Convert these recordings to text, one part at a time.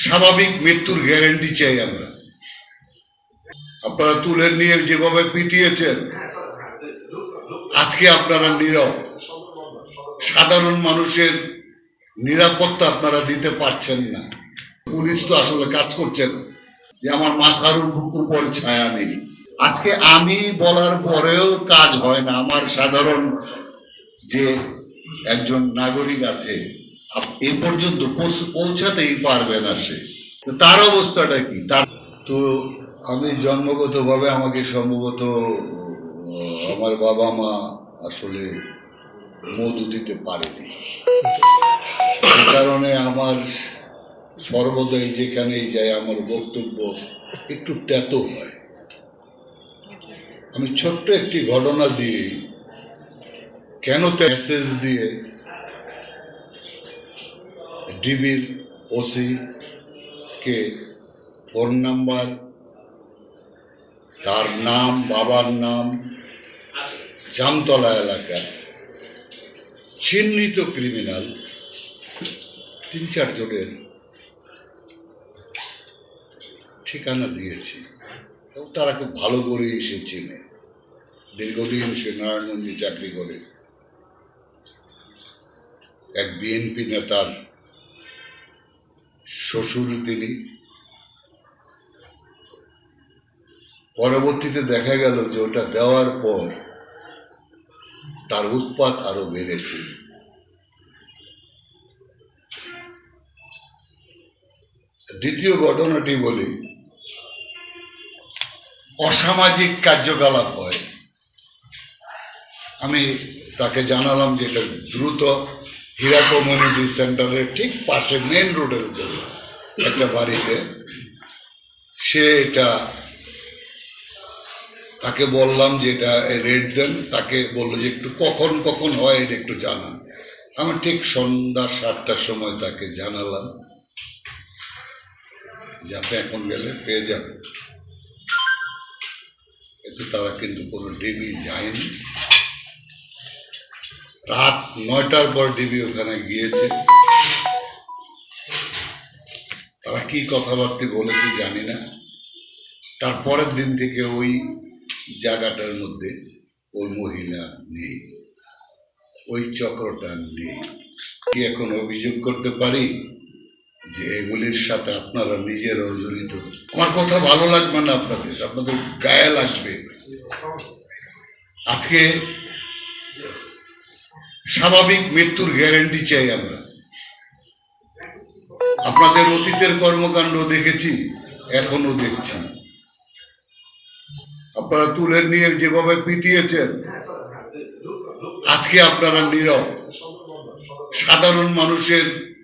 স্বাভাবিক মৃত্যুর গ্যারেন্টি চাই আমরা। আপনারা তুলে নিয়ে যেভাবে পিটিয়েছেন, আজকে আপনারা নীরব। সাধারণ মানুষের নিরাপত্তা আপনারা দিতে পারছেন না। পুলিশ তো আসলে কাজ করছে না। যে আমার মাথার উপর ছায়া নেই। আজকে আমি বলার পরেও কাজ হয় না। আমার সাধারণ যে একজন নাগরিক আছে এ পর্যন্ত পৌঁছাতেই পারবে না সে। তার অবস্থাটা কি? তার তো আমি জন্মগতভাবে আমাকে সম্ভবত আমার বাবা মা আসলে মধু দিতে পারেনি। কারণে আমার সর্বদাই যেখানেই যাই, আমার বক্তব্য একটু তেতো হয়। আমি ছোট্ট একটি ঘটনা দিয়ে কেন মেসেজ দিয়ে ডিবির ওসি কে ফোন নাম্বার, তার নাম, বাবার নাম, জামতলা এলাকা চিহ্নিত ক্রিমিনাল, তিন চারজনের ঠিকানা দিয়েছি। এবং তারা খুব ভালো করেই সে চেনে। দীর্ঘদিন সে নারায়ণগঞ্জে চাকরি করে। এক বিএনপি নেতার শ্বশুর তিনি পরবর্তীতে দেখা গেল যে ওটা দেওয়ার পর তার উৎপাত আরও বেড়েছে। দ্বিতীয় ঘটনাটি বলি, অসামাজিক কার্যকলাপ হয়। আমি তাকে জানালাম যে এটা দ্রুত হীরা কমিউনিটি সেন্টারের ঠিক পাশে মেন রোডের উপরে। একটা বাড়িতে, সে এটা তাকে বললাম যে এটা রেট দেন, তাকে বলল যে একটু কখন কখন হয় এটা একটু জানান। আমি ঠিক সন্ধ্যা সাতটার সময় তাকে জানালাম যে আপনি এখন গেলে পেয়ে যাবেন। কিন্তু তারা কিন্তু কোনো ডিবি যায়নি। রাত নয়টার পর ডিবি ওখানে গিয়েছে। তারা কি কথাবার্তা বলেছে, জানি না। তারপরের দিন থেকে ওই জায়গাটার মধ্যে ওই মহিলা নেই। ওই চক্রটা নেই। কি এখন অভিযোগ করতে পারি যে এগুলির সাথে আপনারা নিজেরাও জড়িত? আমার কথা ভালো লাগবে না আপনাদের আপনাদের গায়ে লাগবে। আজকে স্বাভাবিক মৃত্যুর গ্যারেন্টি চাই আমরা। আপনাদের অতীতের কর্মকাণ্ড দেখেছি এখনও দেখছি। আপনারা তুলে নিয়ে যেভাবে পিটিয়েছেন, আজকে আপনারা নীরব। সাধারণ মানুষের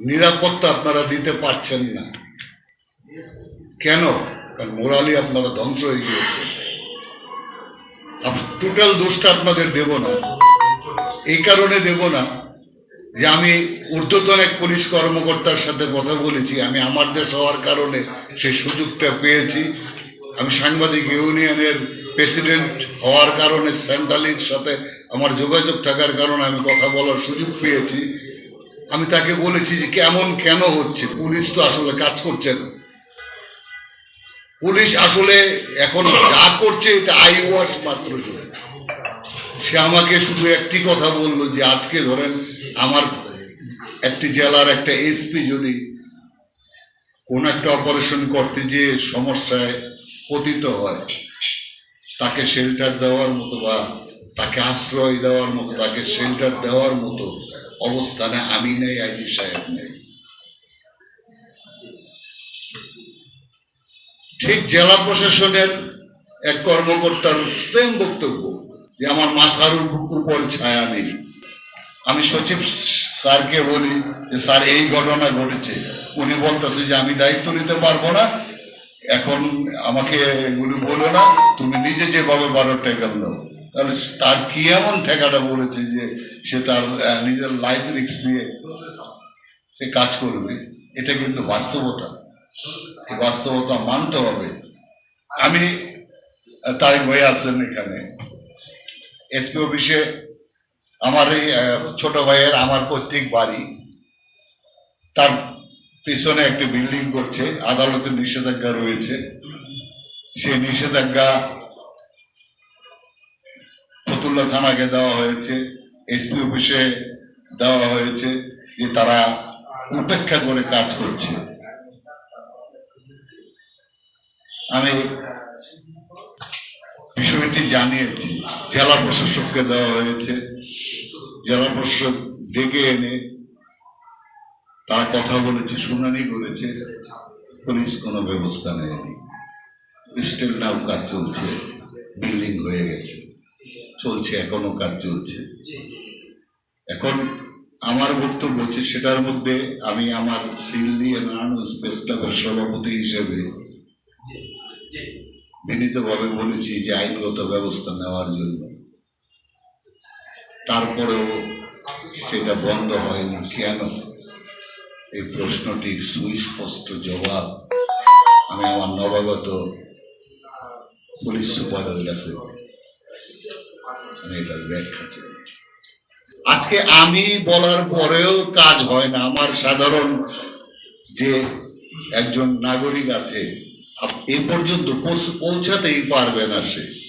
নিরাপত্তা আপনারা দিতে পারছেন না। কেন? কারণ মোরালি আপনারা ধ্বংস হয়ে গিয়েছে টোটাল দোষটা আপনাদের দেব না। এই কারণে দেব না। যে আমি ঊর্ধ্বতন এক পুলিশ কর্মকর্তার সাথে কথা বলেছি, আমি আমার দেশ হওয়ার কারণে সেই সুযোগটা পেয়েছি। আমি সাংবাদিক ইউনিয়নের প্রেসিডেন্ট হওয়ার কারণে সেন্ট্রালির সাথে আমার যোগাযোগ থাকার কারণে আমি কথা বলার সুযোগ পেয়েছি। আমি তাকে বলেছি যে কেমন কেন হচ্ছে? পুলিশ তো আসলে কাজ করছে না। পুলিশ আসলে এখন যা করছে, এটা আই ওয়াশ মাত্র শুধু সে আমাকে শুধু একটি কথা বলল যে, আজকে ধরেন আমার একটি জেলার একটা এসপি যদি কোন একটা অপারেশন করতে যে সমস্যায় পতিত হয়, তাকে শেল্টার দেওয়ার মতো বা তাকে আশ্রয় দেওয়ার মতো, তাকে শেল্টার দেওয়ার মতো অবস্থানে আমি নেই আইজি সাহেব নেই। ঠিক জেলা প্রশাসনের এক কর্মকর্তার সেম বক্তব্য যে আমার মাথার উপ- উপর ছায়া নেই। আমি সচিব স্যারকে বলি যে স্যার, এই ঘটনা ঘটেছে। উনি বলতেছে যে আমি দায়িত্ব নিতে পারব না। এখন আমাকে এগুলো বলো না, তুমি নিজে যেভাবে বারো টেকাল দাও। তাহলে তার কি এমন ঠেকাটা বলেছে যে সে তার নিজের লাইফ রিক্স নিয়ে সে কাজ করবে? এটা কিন্তু বাস্তবতা। এই বাস্তবতা মানতে হবে। আমি তারিক ভাই আছেন এখানে। এসপি অফিসে আমার এই ছোট ভাইয়ের আমার পৈতৃক বাড়ি। তার পিছনে একটা বিল্ডিং করছে, আদালতের নিষেধাজ্ঞা রয়েছে। সেই নিষেধাজ্ঞা ফতুল্লা থানাকে দেওয়া হয়েছে, এসপি অফিসে দেওয়া হয়েছে যে তারা উপেক্ষা করে কাজ করছে। আমি বিষয়টি জানিয়েছি, জেলা প্রশাসককে দেওয়া হয়েছে। জেলা প্রশাসক ডেকে এনে, তারা কথা বলেছে, শুনানি করেছে, পুলিশ কোনো ব্যবস্থা নেয়নি। স্টিল নাও কাজ চলছে বিল্ডিং হয়ে গেছে, চলছে এখনও কাজ চলছে। এখন আমার বক্তব্য হচ্ছে, সেটার মধ্যে আমি আমার সিল্লি নারায়ণ স্পেস ক্লাবের সভাপতি হিসেবে বিনীতভাবে বলেছি যে আইনগত ব্যবস্থা নেওয়ার জন্য। তারপরেও সেটা বন্ধ হয়নি কেন? এই প্রশ্নটির সুস্পষ্ট জবাব আমি আমার নবাগত পুলিশ সুপারের কাছে আমি এটার ব্যাখ্যা চাই। আজকে আমি বলার পরেও কাজ হয় না। আমার সাধারণ যে একজন নাগরিক আছে এ পর্যন্ত পৌঁছাতেই পারবে না সে।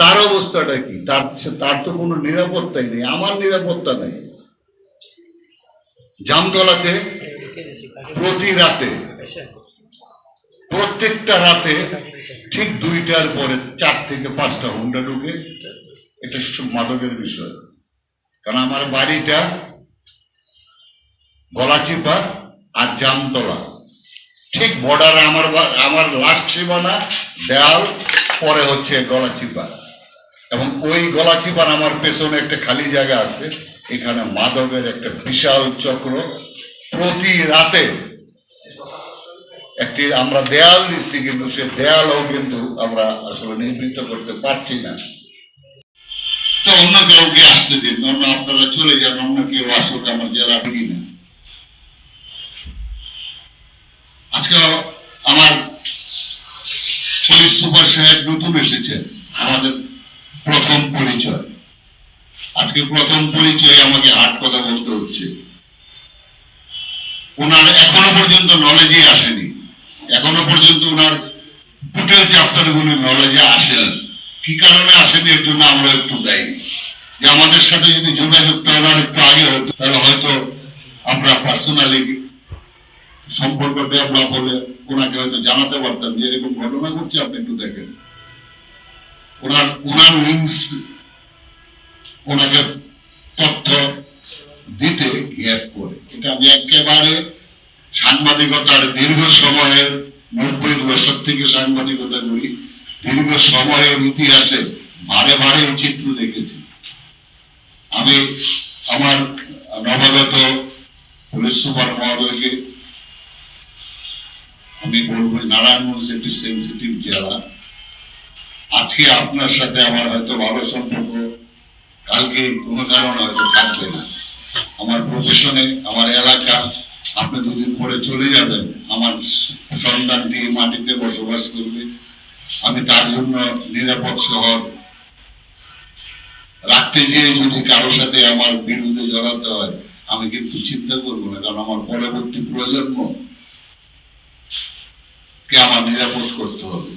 তার অবস্থাটা কি? তার তার তো কোনো নিরাপত্তাই নেই, আমার নিরাপত্তা নেই। জামতলাতে প্রতি রাতে, প্রত্যেকটা রাতে ঠিক দুইটার পরে চার থেকে পাঁচটা হুন্ডা ঢুকে, এটা মাদকের বিষয়। কারণ আমার বাড়িটা গলাচিপা আর জামতলা। ঠিক বর্ডারে আমার আমার লাস্ট সীমানা, দেয়াল পরে হচ্ছে গলাচিপা এবং ওই গলাচিপার আমার পেছনে একটা খালি জায়গা আছে, এখানে মাদকের একটা বিশাল চক্র। প্রতি রাতে একটি আমরা দেয়াল দিচ্ছি, কিন্তু সে দেয়ালও কিন্তু আমরা আসলে নির্মিত করতে পারছি না। তো অন্য কাউকে আসতে দিন, অন্য আপনারা চলে যান, অন্য কেউ আসুক আমার জেলা ঠিকই না আজকে আমার সুপার সাহেব নতুন এসেছেন, আমাদের প্রথম পরিচয়। আজকে প্রথম পরিচয়ে আমাকে হাট কথা বলতে হচ্ছে। ওনার এখনও পর্যন্ত নলেজে আসেনি। এখনও পর্যন্ত ওনার টোটাল চ্যাপ্টার গুলি নলেজে আসেনি কি কারণে আসেনি এর জন্য আমরা একটু দায়ী। যে আমাদের সাথে যদি যোগাযোগটা ওনার একটু আগে হতো, তাহলে হয়তো আমরা পার্সোনালি সম্পর্ক ডেভেলপ হলে ওনাকে হয়তো জানাতে পারতাম যে এরকম ঘটনা ঘটছে, আপনি একটু দেখেন। ওনার ওনার উইংস ওনাকে তথ্য দিতে গ্যাপ করে। এটা আমি একেবারে সাংবাদিকতার দীর্ঘ সময়ের নব্বই দশক থেকে সাংবাদিকতা করি, দীর্ঘ সময়ের ইতিহাসে বারে বারে এই চিত্র দেখেছি। আমি আমার নবাগত পুলিশ সুপার মহোদয়কে আমি বলব নারায়ণগঞ্জ একটি সেন্সিটিভ জেলা। আজকে আপনার সাথে আমার হয়তো ভালো সম্পর্ক, কালকে কোনো কারণে হয়তো থাকবে না। আমার প্রফেশনে আমার এলাকা, আপনি দুদিন পরে চলে যাবেন। আমার সন্তানটি এই মাটিতে বসবাস করবে। আমি তার জন্য নিরাপদ শহর রাখতে যেয়ে যদি কারোর সাথে আমার বিরুদ্ধে জড়াতে হয়, আমি কিন্তু চিন্তা করব না, কারণ আমার পরবর্তী প্রজন্ম কে আমার নিরাপদ করতে হবে?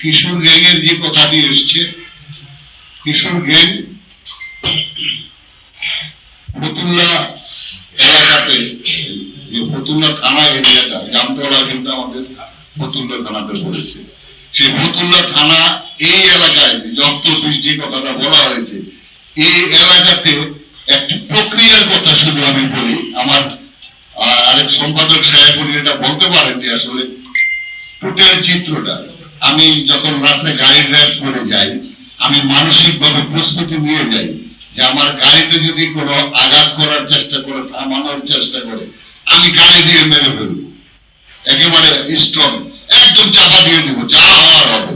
কিশোর গ্যাংয়ের যে কথাটি এসছে, কিশোর গ্যাং ফতুল্লা এলাকাতে, যে ফতুল্লা থানা এরিয়াটা, জামতলা কিন্তু আমাদের ফতুল্লা থানাতে পড়েছে সেই ফতুল্লা থানা এই এলাকায় যত যে কথাটা বলা হয়েছে, এই এলাকাতে একটি প্রক্রিয়ার কথা শুধু আমি বলি, আমার আরেক সম্পাদক সাহেব উনি এটা বলতে পারেন যে আসলে টোটাল চিত্রটা, আমি যখন রাত্রে গাড়ি ড্রাইভ করে যাই, আমি মানসিক ভাবে প্রস্তুতি নিয়ে যাই যে আমার গাড়িতে যদি কোনো আঘাত করার চেষ্টা করে, থামানোর চেষ্টা করে, আমি গাড়ি দিয়ে মেরে ফেলব। একেবারে স্ট্রং একদম চাপা দিয়ে দিব, যা হওয়ার হবে।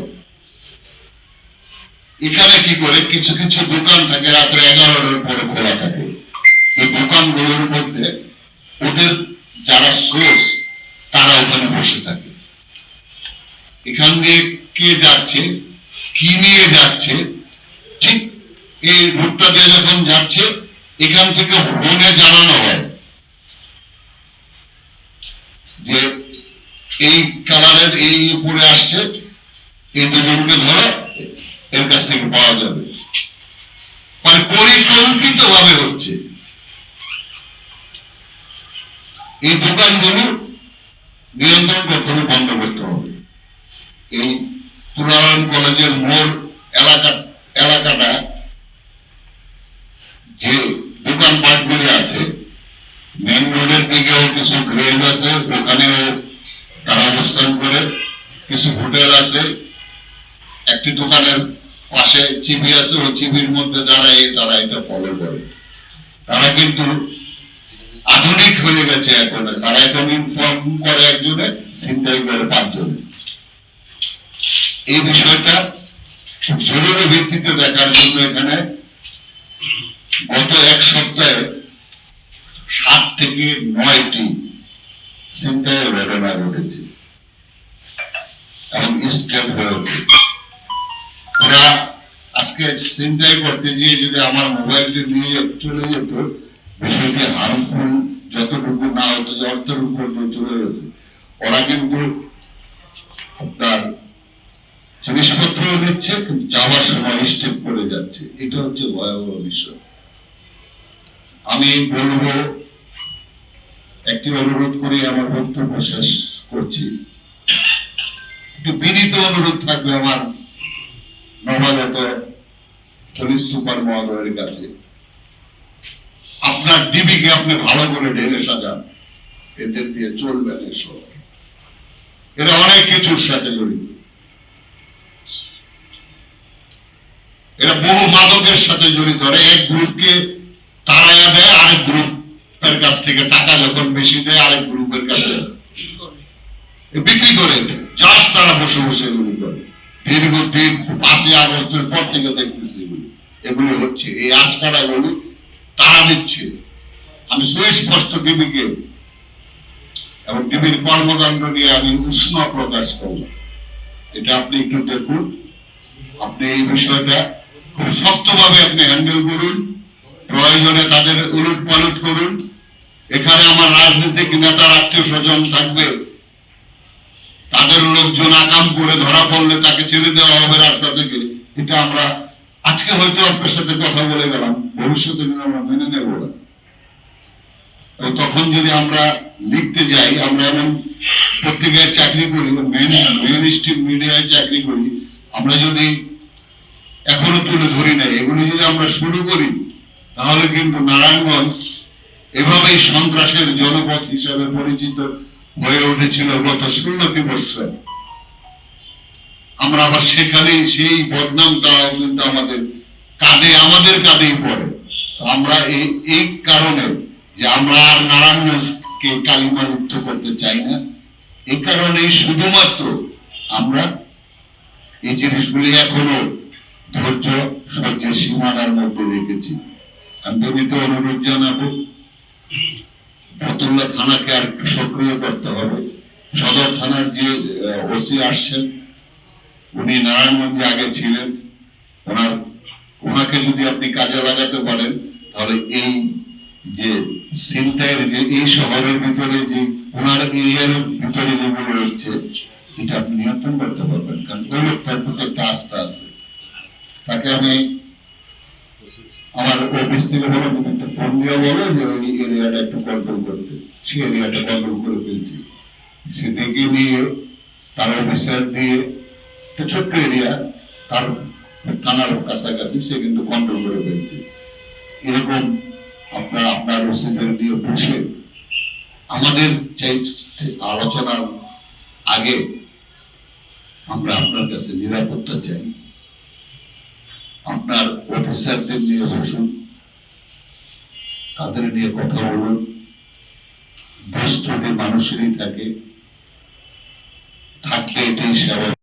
এখানে কি করে, কিছু কিছু দোকান থাকে, রাত্রে এগারোটার পরে খোলা থাকে। দোকানগুলোর মধ্যে ওদের যারা সোর্স তারা ওখানে বসে থাকে। এখান দিয়ে কে যাচ্ছে, কি নিয়ে যাচ্ছে, ঠিক এই রুটটা দিয়ে যখন যাচ্ছে, এখান থেকে ফোনে জানানো হয় যে এই কালারের এই উপরে আসছে, এই দুজনকে ধরো এর কাছ থেকে পাওয়া যাবে। মানে পরিকল্পিত ভাবে হচ্ছে। এই দোকানগুলো নিয়ন্ত্রণ করতে হবে বন্ধ করতে হবে। এই তুরারায়ণ কলেজের মোড় এলাকা, এলাকাটা যে দোকানপাটগুলি আছে মেন রোডের দিকেও কিছু গ্রেজ আছে, ওখানেও তারা অবস্থান করে। কিছু হোটেল আছে, একটি দোকানের পাশে চিবি আছে, ওই চিবির মধ্যে যারা এই, তারা এটা ফলো করে। তারা কিন্তু আধুনিক হয়ে গেছে এখন তারা এখন ইনফর্ম করে একজনে চিন্তাই করে পাঁচজনে। এই বিষয়টা জরুরি ভিত্তিতে দেখার জন্য এখানে গত এক সপ্তাহে সাত থেকে নয়টি চিন্তায় ঘটনা ঘটেছে। এবং স্টেপ হয়ে ওঠে। ওরা আজকে চিন্তাই করতে গিয়ে যদি আমার মোবাইলটি নিয়ে চলে যেত বিষয়টি হার্মফুল যতটুকু না হতো অর্থের উপর দিয়ে চলে গেছে। ওরা কিন্তু আপনার জিনিসপত্র নিচ্ছে, কিন্তু যাওয়ার সময় স্টেপ করে যাচ্ছে। এটা হচ্ছে ভয়াবহ বিষয়। আমি বলব, একটি অনুরোধ করে, আমার বক্তব্য শেষ করছি। একটু বিনীত অনুরোধ থাকবে আমার নবাগত পুলিশ সুপার মহোদয়ের কাছে। আপনার ডিবিকে আপনি ভালো করে ঢেলে সাজান। এদের দিয়ে চলবেন এসব। এরা অনেক কিছুর সাথে জড়িত। এরা বহু মাদকের সাথে জড়িত। এক গ্রুপকে তাড়াইয়া দেয়, আরেক গ্রুপের কাছ থেকে টাকা যখন বেশি দেয়, আরেক গ্রুপের কাছে বিক্রি করে জাস্ট তারা বসে বসে এগুলি করে। দীর্ঘদিন পাঁচই আগস্টের পর থেকে দেখতেছি এগুলি। এগুলি হচ্ছে এই আশকারা এগুলি তারা দিচ্ছে। আমি সুস্পষ্ট টিভিকে এবং টিভির কর্মকাণ্ড নিয়ে আমি উষ্ণ প্রকাশ করব। এটা আপনি একটু দেখুন। আপনি এই বিষয়টা খুব শক্তভাবে আপনি হ্যান্ডেল করুন। প্রয়োজনে তাদের উলট পালট করুন। এখানে আমার রাজনৈতিক নেতার আত্মীয় স্বজন থাকবে। তাদের লোকজন আকাম করে ধরা পড়লে তাকে ছেড়ে দেওয়া হবে রাস্তা থেকে। এটা আমরা আজকে হয়তো আপনার সাথে কথা বলে গেলাম, ভবিষ্যতে আমরা মেনে নেব। না তখন যদি আমরা লিখতে যাই, আমরা এমন পত্রিকায় চাকরি করি মেন মিডিয়ায় চাকরি করি, আমরা যদি এখনও তুলে ধরি নাই, এগুলো যদি আমরা শুরু করি, তাহলে কিন্তু নারায়ণগঞ্জ এভাবেই সন্ত্রাসের জনপথ হিসাবে পরিচিত হয়ে উঠেছিল গত ষোলোটি বছর আমরা আবার সেখানেই সেই বদনামটাও কিন্তু আমাদের কাঁধে, আমাদের কাঁধেই পড়ে। আমরা এই এই কারণে যে আমরা আর নারায়ণগঞ্জকে কালিমা মুক্ত করতে চাই না, এই কারণে শুধুমাত্র আমরা এই জিনিসগুলি এখনও ধৈর্য সহ্যের সীমানার মধ্যে রেখেছি। আমি বিনীত অনুরোধ জানাব ফতুল্লা থানাকে আর একটু সক্রিয় করতে হবে। সদর থানার যে ওসি আসছেন উনি নারায়ণগঞ্জে আগে ছিলেন। ওনার ওনাকে যদি আপনি কাজে লাগাতে পারেন, তাহলে এই যে সিনটাইয়ের যে এই শহরের ভিতরে যে ওনার এরিয়ার ভিতরে যেগুলো হচ্ছে এটা আপনি নিয়ন্ত্রণ করতে পারবেন। কারণ ওই লোকটার প্রতি একটা আস্থা আছে। তাকে আমি আমার অফিস থেকে বলে একটা ফোন দিয়ে বলো যে ওই এরিয়াটা একটু কন্ট্রোল করতে। সেই এরিয়াটা কন্ট্রোল করে ফেলছি। সে ডেকে নিয়ে তার অফিসার দিয়ে ছোট্ট এরিয়া তার থানার কাছাকাছি সে কিন্তু কন্ট্রোল করে ফেলছে। এরকম আপনার আপনার ওসিদের নিয়ে বসে আমাদের চাই আলোচনার আগে আমরা আপনার কাছে নিরাপত্তা চাই। আপনার অফিসারদের নিয়ে বসুন, তাদের নিয়ে কথা বলুন দোষ ত্রুটি মানুষেরই থাকে থাকতে এটাই স্বাভাবিক